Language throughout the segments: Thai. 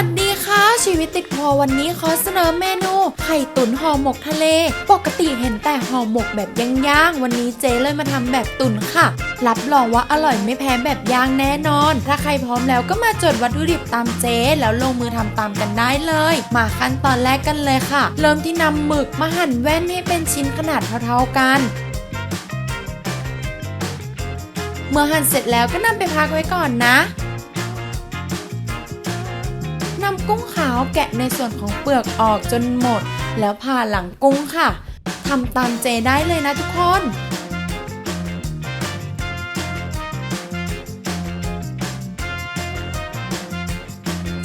วัสดีค่ะ ชีวิตติดครัววันนี้ขอเสนอเมนู ไข่ตุ๋นห่อหมกทะเล ปกติเห็นแต่ห่อหมกแบบย่างๆ วันนี้เจ๊เลยมาทำแบบตุ๋นค่ะ รับรองว่าอร่อยไม่แพ้แบบย่างแน่นอน ถ้าใครพร้อมแล้วก็มาจดวัตถุดิบตามเจ๊แล้วลงมือทำตามกันได้เลย มาขั้นตอนแรกกันเลยค่ะ เริ่มที่นำหมึกมาหั่นแว่นให้เป็นชิ้นขนาดเท่าๆกันเมื่อหั่นเสร็จแล้วก็นำไปพักไว้ก่อนนะ นำกุ้งขาวแกะในส่วนของเปลือกออกจนหมด แล้วผ่าหลังกุ้งค่ะทำตามเจได้เลยนะทุกคน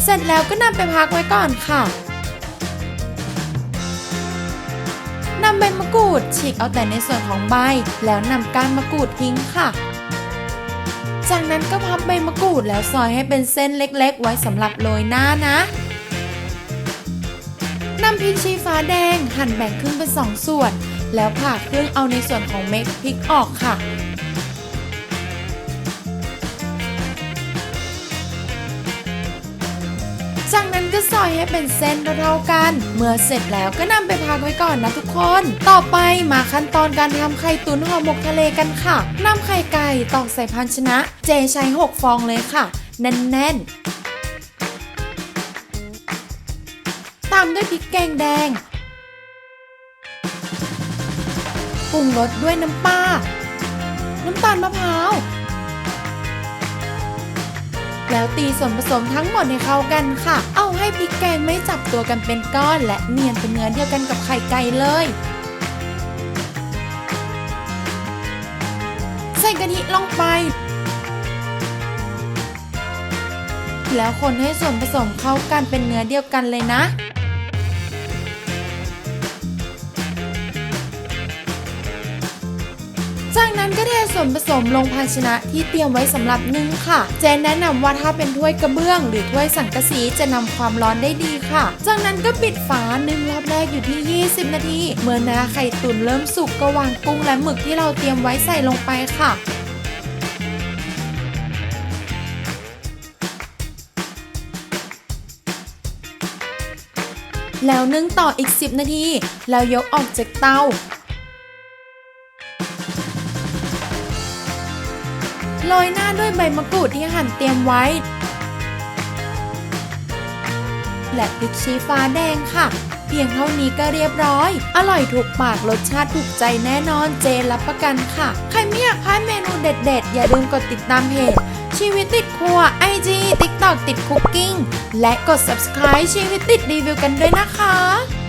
เสร็จแล้วก็นำไปพักไว้ก่อนค่ะ นำใบมะกรูดฉีกเอาแต่ในส่วนของใบ แล้วนำก้านมะกรูดทิ้งค่ะ จากนั้นก็พับใบมะกรูดแล้วซอยให้เป็นเส้นเล็กๆ ไว้สำหรับโรยหน้านะนำพริกชี้ฟ้าแดงหั่นแบ่งครึ่งเป็นสองส่วน แล้วผ่าครึ่งเอาในส่วนของเม็ดพริกออกค่ะ จากนั้นก็ซอยให้เป็นเส้นเท่าๆกัน เมื่อเสร็จแล้วก็นำไปพักไว้ก่อนนะทุกคน ต่อไปมาขั้นตอนการทำไข่ตุ๋นห่อหมกทะเลกันค่ะนำไข่ไก่ตอกใส่ภาชนะ เจใช้ 6 ฟองเลยค่ะ แน่นๆ ตามด้วยพริกแกงแดงปรุงรสด้วยน้ำปลาน้ำตาลมะพร้าว แล้วตีส่วนผสมทั้งหมดให้เข้ากันค่ะ เอาให้พริกแกงไม่จับตัวกันเป็นก้อน และเนียนเป็นเนื้อเดียวกันกับไข่ไก่เลยใส่กะทิลงไป แล้วคนให้ส่วนผสมเข้ากันเป็นเนื้อเดียวกันเลยนะ จากนั้นก็เทส่วนผสมลงภาชนะที่เตรียมไว้สำหรับนึ่งค่ะ เจนแนะนำว่าถ้าเป็นถ้วยกระเบื้อง หรือถ้วยสังกะสีจะนำความร้อนได้ดีค่ะ จากนั้นก็ปิดฝานึ่งรอบแรกอยู่ที่ 20 นาที เมื่อนาไข่ตุ๋นเริ่มสุกก็วางกุ้งและหมึกที่เราเตรียมไว้ใส่ลงไปค่ะแล้วนึ่งต่ออีก 10 นาที แล้วยกออกจากเตา โรยหน้าด้วยใบมะกรูดที่หั่นเตรียมไว้ และพริกชี้ฟ้าแดงค่ะ เพียงเท่านี้ก็เรียบร้อย อร่อยถูกปากรสชาติถูกใจแน่นอนเจรับประกันค่ะ ใครไม่อยากพลาดเมนูเด็ด ๆ อย่าลืมกดติดตามเพจชีวิตติดครัว IG TikTok ติดคุกกิ้งและกด subscribe ชีวิตติดรีวิวกันด้วยนะคะ